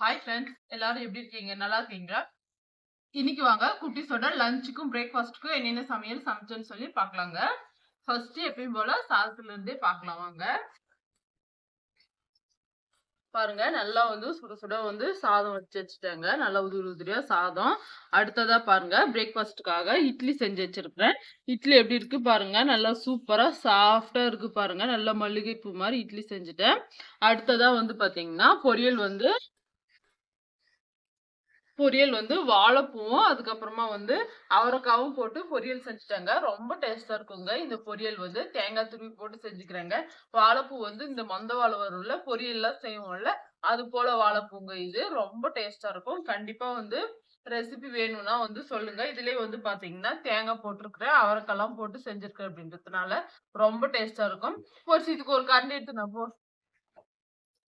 Hi friends எல்லாரும் எப்படி இருக்கீங்க? நல்லா இருக்கீங்களா? இன்னைக்கு வாங்க குட்டீஸோட லஞ்சுக்கும் பிரேக்ஃபாஸ்ட்டுக்கும் என்னென்ன சமையல் சமைச்சேன்னு சொல்லி பார்க்கலாங்க. ஃபர்ஸ்ட் எப்பயும் போல சாதத்துல இருந்தே பார்க்கலாம் வாங்க. பாருங்க நல்லா வந்து சுட சுட வந்து சாதம் வச்சு வச்சுட்டாங்க. நல்லா உதிரி உதிரியா சாதம். அடுத்ததா பாருங்க பிரேக்ஃபாஸ்ட்டுக்காக இட்லி செஞ்சு வச்சிருக்கிறேன். இட்லி எப்படி இருக்கு பாருங்க நல்லா சூப்பரா சாஃப்டா இருக்கு பாருங்க. நல்லா மல்லிகைப்பூ மாதிரி இட்லி செஞ்சுட்டேன். அடுத்ததா வந்து பாத்தீங்கன்னா பொரியல் வந்து பொரியல் வந்து வாழைப்பூவும் அதுக்கப்புறமா வந்து அவரைக்காவும் போட்டு பொரியல் செஞ்சுட்டாங்க. ரொம்ப டேஸ்டா இருக்குங்க. இந்த பொரியல் வந்து தேங்காய் துருவி போட்டு செஞ்சுக்கிறாங்க. வாழைப்பூ வந்து இந்த மொந்த வாழை வரும்ல பொரியல்லாம் செய்வோம்ல அது போல வாழைப்பூங்க இது. ரொம்ப டேஸ்டா இருக்கும். கண்டிப்பா வந்து ரெசிபி வேணும்னா வந்து சொல்லுங்க. இதுலயே வந்து பாத்தீங்கன்னா தேங்காய் போட்டிருக்கிறேன் அவரைக்கெல்லாம் போட்டு செஞ்சிருக்கேன் அப்படின்றதுனால ரொம்ப டேஸ்டா இருக்கும். ஒரு இதுக்கு ஒரு கரண்டி எடுத்து நான் போ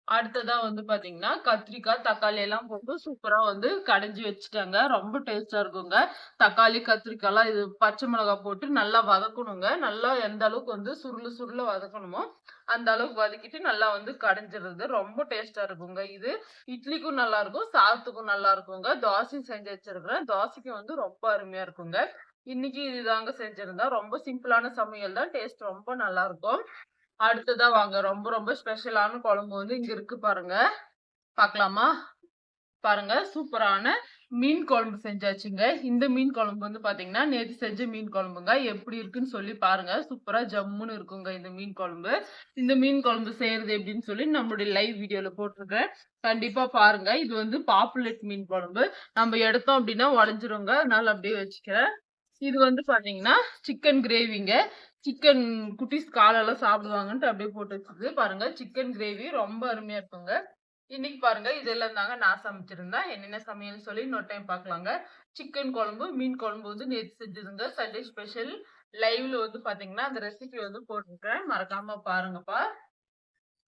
அடுத்ததா வந்து பாத்தீங்கன்னா கத்திரிக்காய் தக்காளி எல்லாம் போட்டு சூப்பரா வந்து கடைஞ்சி வச்சுட்டாங்க. ரொம்ப டேஸ்டா இருக்குங்க. தக்காளி கத்திரிக்காய் எல்லாம் இது பச்சை மிளகாய் போட்டு நல்லா வதக்கணுங்க. நல்லா எந்த அளவுக்கு வந்து சுருளு சுருள வதக்கணுமோ அந்த அளவுக்கு வதக்கிட்டு நல்லா வந்து கடைஞ்சிருது ரொம்ப டேஸ்டா இருக்குங்க இது. இட்லிக்கும் நல்லா இருக்கும் சாதத்துக்கும் நல்லா இருக்குங்க. தோசையும் செஞ்சு வச்சிருக்கிறேன். தோசைக்கு வந்து ரொம்ப அருமையா இருக்குங்க. இன்னைக்கு இதுதாங்க செஞ்சிருந்தா ரொம்ப சிம்பிளான சமையல் தான். டேஸ்ட் ரொம்ப நல்லா இருக்கும். அடுத்ததா வாங்க. ரொம்ப ரொம்ப ஸ்பெஷலான குழம்பு வந்து இங்க இருக்கு பாருங்க. பார்க்கலாமா பாருங்க. சூப்பரான மீன் குழம்பு செஞ்சாச்சுங்க. இந்த மீன் குழம்பு வந்து பாத்தீங்கன்னா நேற்று செஞ்ச மீன் குழம்புங்க. எப்படி இருக்குன்னு சொல்லி பாருங்க. சூப்பரா ஜம்முன்னு இருக்குங்க இந்த மீன் குழம்பு. இந்த மீன் குழம்பு செய்யறது எப்படின்னு சொல்லி நம்மளுடைய லைவ் வீடியோல போட்டிருக்கேன். கண்டிப்பா பாருங்க. இது வந்து பாப்புலட் மீன் குழம்பு. நம்ம எடுத்தோம் அப்படின்னா உடஞ்சிருங்க. அதனால அப்படியே வச்சுக்கிறேன். இது வந்து பாத்தீங்கன்னா சிக்கன் கிரேவிங்க. சிக்கன் குட்டீஸ் காலெல்லாம் சாப்பிடுவாங்கன்ட்டு அப்படியே போட்டு வச்சுது. பாருங்க சிக்கன் கிரேவி ரொம்ப அருமையா இருக்குங்க. இன்னைக்கு பாருங்க இதெல்லாம் தாங்க நான் சமைச்சிருந்தேன். என்னென்ன சமையல் சொல்லி இன்னொரு டைம் பார்க்கலாங்க சிக்கன் குழம்பு மீன் குழம்பு வந்து நேற்று செஞ்சதுங்க சண்டே ஸ்பெஷல் லைவ்ல வந்து பாத்தீங்கன்னா அந்த ரெசிபி வந்து போட்டிருக்கேன். மறக்காம பாருங்கப்பா.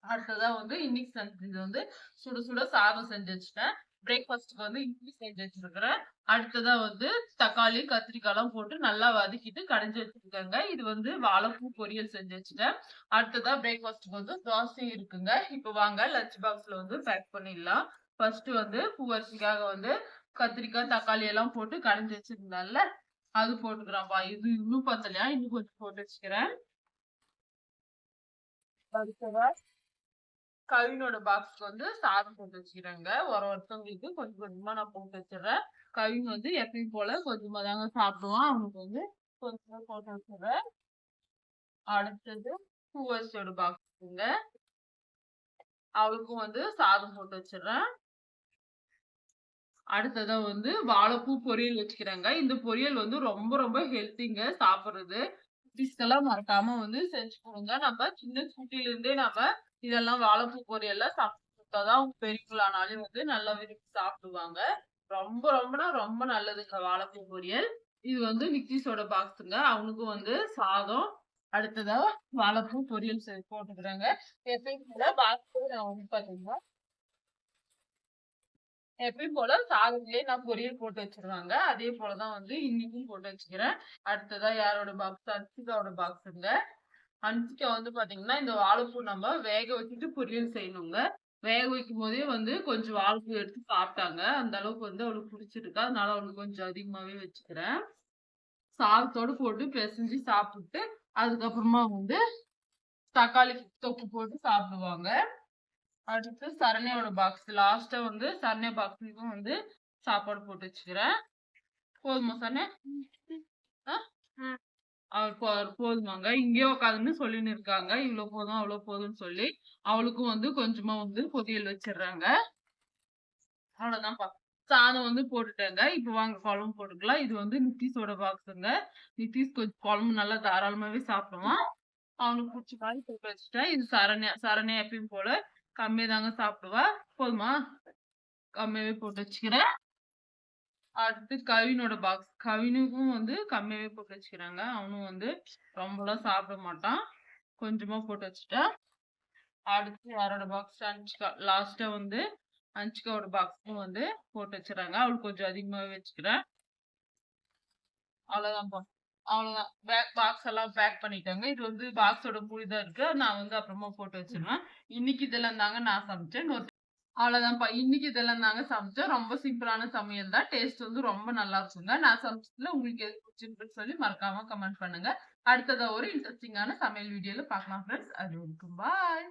அடுத்ததான் வந்து இன்னைக்கு செஞ்சது வந்து சுட சுட சாதம் செஞ்சு வச்சுட்டேன். பிரேக்ஃபாஸ்ட்டுக்கு வந்து இட்லி செஞ்சு வச்சிருக்கிறேன். அடுத்ததா வந்து தக்காளி கத்திரிக்காய் எல்லாம் போட்டு நல்லா வதக்கிட்டு கடைஞ்சி வச்சிருக்கேங்க. இது வந்து வாழைப்பூ பொரியல் செஞ்சு வச்சுட்டேன். அடுத்ததா பிரேக்ஃபாஸ்ட்டுக்கு வந்து தோசை இருக்குங்க. இப்போ வாங்க லஞ்ச் பாக்ஸ்ல வந்து பேக் பண்ணிடலாம். ஃபர்ஸ்ட் வந்து பூவரிசிக்காக வந்து கத்திரிக்காய் தக்காளி எல்லாம் போட்டு கடைஞ்சி வச்சிருந்தால அது போட்டுக்கிறான்ப்பா. இது இன்னும் பத்தலையா? இன்னும் கொஞ்சம் போட்டு வச்சுக்கிறேன். அடுத்ததா கவினோட பாக்ஸ்க்கு வந்து சாதம் போட்டு வச்சுக்கிறேங்க. ஒரு ஒருத்தவங்களுக்கு கொஞ்சம் கொஞ்சமா நான் போட்டு வச்சிடுறேன். கவின் வந்து எப்பயும் போல கொஞ்சமா தாங்க சாப்பிடுவான் அவனுக்கு வந்து கொஞ்சமா போட்டு வச்சிடுறேன். அடுத்தது பூவரிசியோட பாக்ஸுங்க அவளுக்கும் வந்து சாதம் போட்டு வச்சிடுறேன். அடுத்ததான் வந்து வாழைப்பூ பொரியல் வச்சுக்கிறாங்க. இந்த பொரியல் வந்து ரொம்ப ரொம்ப ஹெல்த்திங்க சாப்பிடுறது. எல்லாம் மறக்காம வந்து செஞ்சு கொடுங்க. நம்ம சின்ன குட்டில இருந்தே நம்ம இதெல்லாம் வாழைப்பூ பொரியல்லாம் சாப்பிட்டு தான் அவங்க பெரியவங்களானாலும் வந்து நல்லா விரும்பி சாப்பிடுவாங்க. ரொம்ப ரொம்பனா ரொம்ப நல்லதுங்க வாழைப்பூ பொரியல். இது வந்து நிக்கிஸோட பாக்ஸுங்க. அவனுக்கும் வந்து சாதம் அடுத்ததா வாழைப்பூ பொரியல் செ- போட்டுக்கிறாங்க. எப்பயும் பாக்ஸ் நான் வந்து பாத்தீங்கன்னா எப்பயும் போல சாதத்திலே நான் பொரியல் போட்டு வச்சிருவாங்க. அதே போலதான் வந்து இன்னைக்கும் போட்டு வச்சுக்கிறேன். அடுத்ததா யாரோட பாக்ஸ் அன்சிகாவோட பாக்ஸுங்க அன்சிகா வந்து பாத்தீங்கன்னா இந்த வாழைப்பூ நம்ம வேக வச்சுட்டு பொரியல் செய்யணுங்க. வேக வைக்கும் போதே வந்து கொஞ்சம் வாழைப்பூ எடுத்து சாப்பிட்டாங்க. அந்த அளவுக்கு வந்து அவளுக்கு பிடிச்சிருக்கா. அதனால அவளுக்கு கொஞ்சம் அதிகமாவே வச்சுக்கிறேன். சாதத்தோடு போட்டு பிசைஞ்சு சாப்பிட்டு அதுக்கப்புறமா வந்து தக்காளி தொப்பு போட்டு சாப்பிடுவாங்க. அடுத்து சரண்யாவோட பாக்ஸ் லாஸ்ட்டாக வந்து சரண்யா பாக்ஸுக்கும் வந்து சாப்பாடு போட்டு வச்சுக்கிறேன். போதுமா சரண்யா? ஆ? அவர் போ போதுமாங்க. இங்கேயே உட்காந்துன்னு சொல்லின்னு இருக்காங்க. இவ்வளோ போதும் அவ்வளோ போதும்னு சொல்லி அவளுக்கும் வந்து கொஞ்சமா வந்து பொதியல் வச்சிடுறாங்க. அவ்வளவுதான்ப்பா சாதம் வந்து போட்டுட்டேங்க. இப்போ வாங்க குழம்பு போட்டுக்கலாம். இது வந்து நித்திஷோட பாக்ஸுங்க நித்திஷ் கொஞ்சம் குழம்பு நல்லா தாராளமாகவே சாப்பிடுவான். அவனுக்கு பிடிச்ச மாதிரி போட்டு வச்சுட்டேன். இது சரண்யா சரண்யா எப்பயும் போல கம்மியா தாங்க சாப்பிடுவா. போதுமா? கம்மியாவே போட்டு வச்சுக்கிறேன். அடுத்து கவினோட பாக்ஸ் கவினுக்கும் வந்து கம்மியாவே போட்டு வச்சுக்கிறாங்க. அவனும் வந்து ரொம்பலாம் சாப்பிட மாட்டான். கொஞ்சமா போட்டு வச்சுட்டேன் அடுத்து யாரோட பாக்ஸ் அஞ்சுக்கா லாஸ்டா வந்து அஞ்சுக்காவோட பாக்ஸும் வந்து போட்டு வச்சுறாங்க. அவளுக்கு கொஞ்சம் அதிகமாவே வச்சுக்கிறேன். அவ்வளவுதான்ப்பா. அவ்வளவுதான் பேக் பாக்ஸ் எல்லாம் பேக் பண்ணிட்டாங்க இது வந்து பாக்ஸோட மூடி இருக்கு நான் வந்து அப்புறமா போட்டு வச்சிருவேன் இன்னைக்கு இதெல்லாம் தாங்க நான் சமைச்சேன் இன்னொரு அவ்வளோதான்ப்பா. இன்னைக்கு இதெல்லாம் தாங்க சமைச்சோம். ரொம்ப சிம்பிளான சமையல் தான். டேஸ்ட் வந்து ரொம்ப நல்லா இருக்குங்க. நான் சமைச்சதுல உங்களுக்கு எது பிடிச்சிருக்குன்னு சொல்லி மறக்காம கமெண்ட் பண்ணுங்க. அடுத்ததா ஒரு இன்ட்ரெஸ்டிங்கான சமையல் வீடியோல பார்க்கலாம் ஃப்ரெண்ட்ஸ். அது வரைக்கும் பாய்.